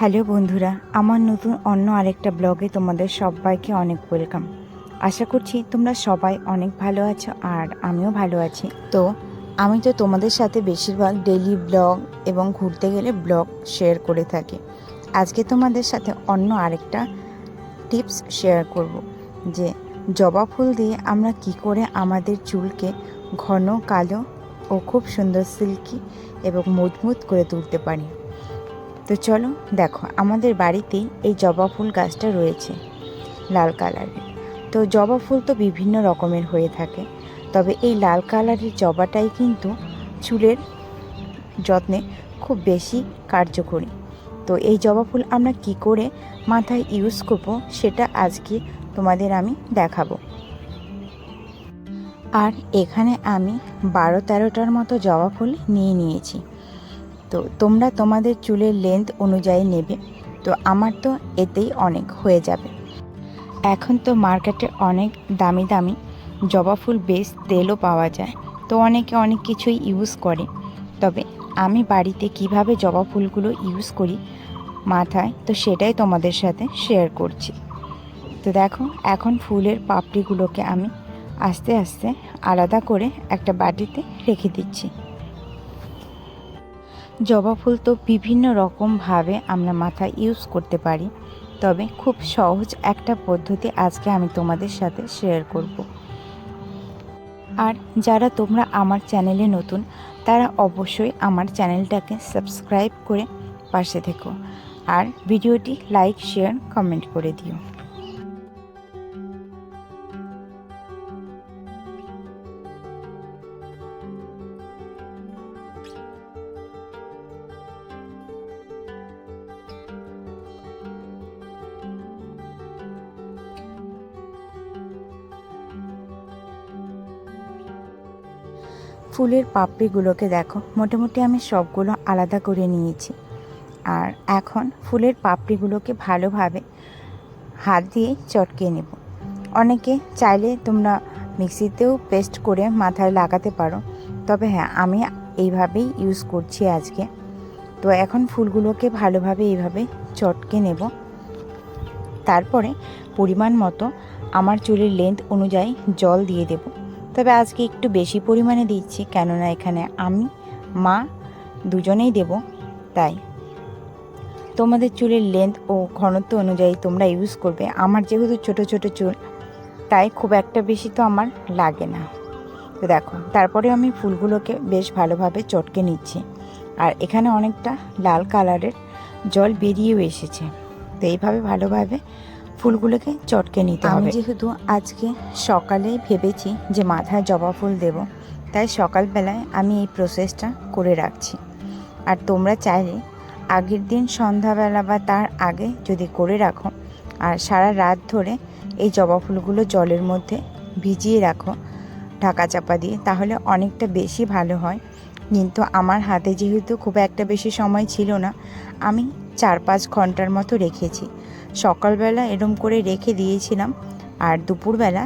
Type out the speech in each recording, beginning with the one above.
Hello বন্ধুরা, আমার নতুন অন্য আরেকটা ব্লগে তোমাদের সবাইকে অনেক ওয়েলকাম। আশা করছি তোমরা সবাই অনেক ভালো আছো আর আমিও ভালো আছি। তো আমি তো তোমাদের সাথে বেশিরভাগ ডেলি ব্লগ এবং ঘুরতে গেলে ব্লগ শেয়ার করে থাকি। আজকে তোমাদের সাথে অন্য আরেকটা টিপস শেয়ার করব, যে জবা ফুল দিয়ে আমরা কি করে আমাদের চুলকে ঘন, কালো ও খুব সুন্দর সিল্কি এবং মজবুত করে তুলতে পারি। তো চলো, দেখো, আমাদের বাড়িতেই এই জবা ফুল গাছটা রয়েছে, লাল কালারের। তো জবা ফুল তো বিভিন্ন রকমের হয়ে থাকে, তবে এই লাল কালারের জবাটাই কিন্তু চুলের যত্নে খুব বেশি কার্যকরী। তো এই জবা ফুল আমরা কি করে মাথায় ইউজ করব, সেটা আজকে তোমাদের আমি দেখাবো। আর এখানে আমি বারো তেরোটার মতো জবা ফুল নিয়ে নিয়েছি। তো তোমরা তোমাদের চুলের লেন্থ অনুযায়ী নেবে, তো আমার তো এতেই অনেক হয়ে যাবে। এখন তো মার্কেটে অনেক দামি দামি জবা ফুল বেশ তেলও পাওয়া যায়, তো অনেকে অনেক কিছুই ইউজ করে। তবে আমি বাড়িতে কীভাবে জবা ফুলগুলো ইউজ করি মাথায়, তো সেটাই তোমাদের সাথে শেয়ার করছি। তো দেখো, এখন ফুলের পাপড়িগুলোকে আমি আস্তে আস্তে আলাদা করে একটা বাটিতে রেখে দিচ্ছি। জবা ফুল তো বিভিন্ন রকমভাবে আমরা মাথা ইউজ করতে পারি। তবে খুব সহজ একটা পদ্ধতি আজকে আমি তোমাদের সাথে শেয়ার করব। আর যারা তোমরা আমার চ্যানেলে নতুন, তারা অবশ্যই আমার চ্যানেলটাকে সাবস্ক্রাইব করে পাশে থেকো। আর ভিডিওটি লাইক শেয়ার কমেন্ট করে দিও। ফুলের পাপড়িগুলোকে দেখো, মোটামুটি আমি সবগুলো আলাদা করে নিয়েছি। আর এখন ফুলের পাপড়িগুলোকে ভালোভাবে হাত দিয়ে চটকে নেব। অনেকে চাইলে তোমরা মিক্সিতেও পেস্ট করে মাথায় লাগাতে পারো, তবে হ্যাঁ আমি এইভাবেই ইউজ করছি আজকে। তো এখন ফুলগুলোকে ভালোভাবে এইভাবে চটকে নেব। তারপরে পরিমাণ মতো আমার চুলের লেন্থ অনুযায়ী জল দিয়ে দেবো। তবে আজকে একটু বেশি পরিমাণে দিচ্ছি, কেননা এখানে আমি, মা দুজনেই দেব, তাই। তোমাদের চুলের লেন্থ ও ঘনত্ব অনুযায়ী তোমরা ইউজ করবে। আমার যেহেতু ছোট ছোট চুল, তাই খুব একটা বেশি তো আমার লাগে না। তো দেখো তারপরে আমি ফুলগুলোকে বেশ ভালোভাবে চটকে নিচ্ছি। আর এখানে অনেকটা লাল কালারের জল বেরিয়েও এসেছে। তো এইভাবে ভালোভাবে ফুলগুলোকে চটকে নিতে হবে। যেহেতু আজকে সকালে ভেবেছি যে মাথায় জবা ফুল দেব তাই সকালবেলায় আমি এই প্রসেসটা করে রাখছি। আর তোমরা চাইলে আগের দিন সন্ধ্যাবেলা বা তার আগে যদি করে রাখো আর সারা রাত ধরে এই জবা ফুলগুলো জলের মধ্যে ভিজিয়ে রাখো ঢাকা চাপা দিয়ে তাহলে অনেকটা বেশি ভালো হয়। কিন্তু আমার হাতে যেহেতু খুব একটা বেশি সময় ছিল না আমি চার পাঁচ ঘণ্টার মতো রেখেছি। সকালবেলা এরম করে রেখে দিয়েছিলাম আর দুপুরবেলা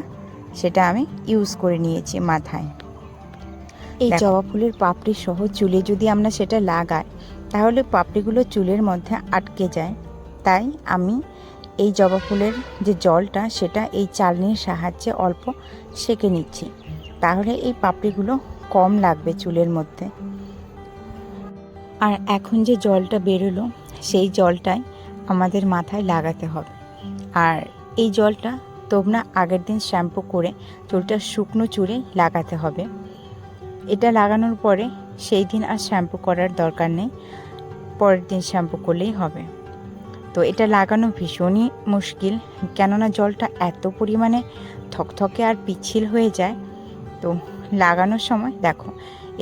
সেটা আমি ইউজ করে নিয়েছি মাথায়। এই জবা ফুলের পাপড়ি সহ চুলে যদি আমরা সেটা লাগাই তাহলে পাপড়িগুলো চুলের মধ্যে আটকে যায়। তাই আমি এই জবা ফুলের যে জলটা সেটা এই চালনির সাহায্যে অল্প সেকে নিচ্ছি। তাহলে এই পাপড়িগুলো কম লাগবে চুলের মধ্যে। আর এখন যে জলটা বেরোলো সেই জলটাই আমাদের মাথায় লাগাতে হবে। আর এই জলটা তোমরা আগের দিন শ্যাম্পু করে চুলটা শুকনো চুলে লাগাতে হবে। এটা লাগানোর পরে সেই দিন আর শ্যাম্পু করার দরকার নেই। পরের দিন শ্যাম্পু করলেই হবে। তো এটা লাগানো ভীষণই মুশকিল, কেননা জলটা এত পরিমাণে থকথকে আর পিচ্ছিল হয়ে যায়। তো লাগানোর সময় দেখো,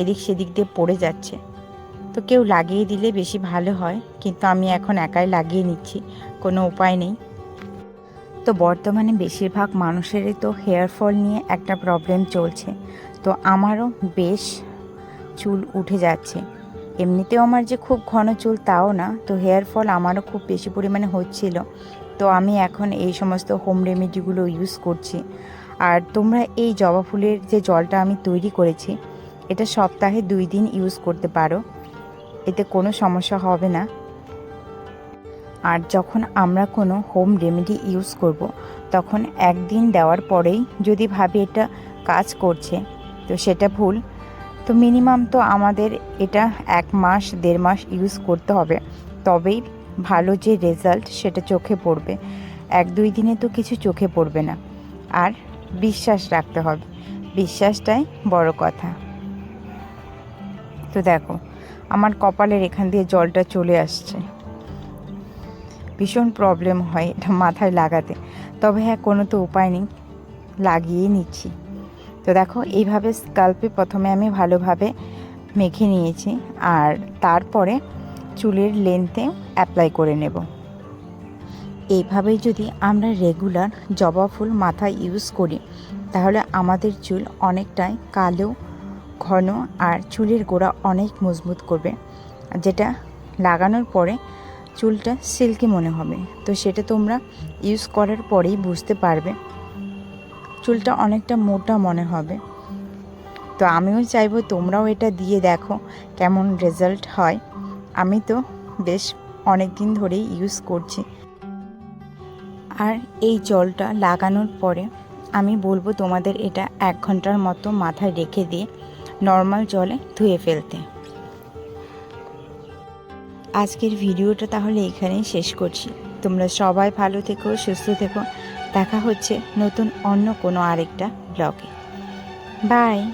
এদিক সেদিক দিয়ে পড়ে যাচ্ছে। তো কেউ লাগিয়ে দিলে বেশি ভালো হয়, কিন্তু আমি এখন একাই লাগিয়ে নিচ্ছি, কোনো উপায় নেই। তো বর্তমানে বেশিরভাগ মানুষেরই তো হেয়ার ফল নিয়ে একটা প্রবলেম চলছে, তো আমারও বেশ চুল উঠে যাচ্ছে। এমনিতেও আমার যে খুব ঘন চুল তাও না, তো হেয়ার ফল আমারও খুব বেশি পরিমাণে হচ্ছিল, তো আমি এখন এই সমস্ত হোম রেমেডিগুলো ইউজ করছি। আর তোমরা এই জবা ফুলের যে জলটা আমি তৈরি করেছি, এটা সপ্তাহে দুই দিন ইউজ করতে পারো। এতে কোনো সমস্যা হবে না। আর যখন আমরা কোনো হোম রেমেডি ইউজ করব, তখন একদিন দেওয়ার পরেই যদি ভাবি এটা কাজ করছে, তো সেটা ভুল। তো মিনিমাম তো আমাদের এটা এক মাস, দেড় মাস ইউজ করতে হবে। তবেই ভালো যে রেজাল্ট সেটা চোখে পড়বে। এক দুই দিনে তো কিছু চোখে পড়বে না। আর বিশ্বাস রাখতে হবে। বিশ্বাসটাই বড় কথা। তো দেখো, আমার কপালের এখান দিয়ে জলটা চলে আসছে। ভীষণ প্রবলেম হয় এটা মাথায় লাগাতে। তবে হ্যাঁ কোনো তো উপায় নেই, লাগিয়ে নিচ্ছি। তো দেখো, এইভাবে স্কাল্পে প্রথমে আমি ভালোভাবে মেখে নিয়েছি আর তারপরে চুলের লেন্থে অ্যাপ্লাই করে নেব। এইভাবেই যদি আমরা রেগুলার জবা ফুল মাথায় ইউজ করি, তাহলে আমাদের চুল অনেকটাই কালো ঘন আর চুলের গোড়া অনেক মজবুত করবে, যেটা লাগানোর পরে চুলটা সিল্কি মনে হবে। তো সেটা তোমরা ইউজ করার পরেই বুঝতে পারবে, চুলটা অনেকটা মোটা মনে হবে। তো আমিও চাইব তোমরাও এটা দিয়ে দেখো কেমন রেজাল্ট হয়। আমি তো বেশ অনেক দিন ধরেই ইউজ করছি। আর এই জলটা লাগানোর পরে আমি বলব তোমাদের এটা এক ঘণ্টার মতো মাথায় রেখে দিয়ে নর্মাল জলে ধুয়ে ফেলতে। আজকের ভিডিওটা তাহলে এখানেই শেষ করছি। তোমরা সবাই ভালো থেকো, সুস্থ থেকো। দেখা হচ্ছে নতুন অন্য কোনো আরেকটা ব্লগে। বাই!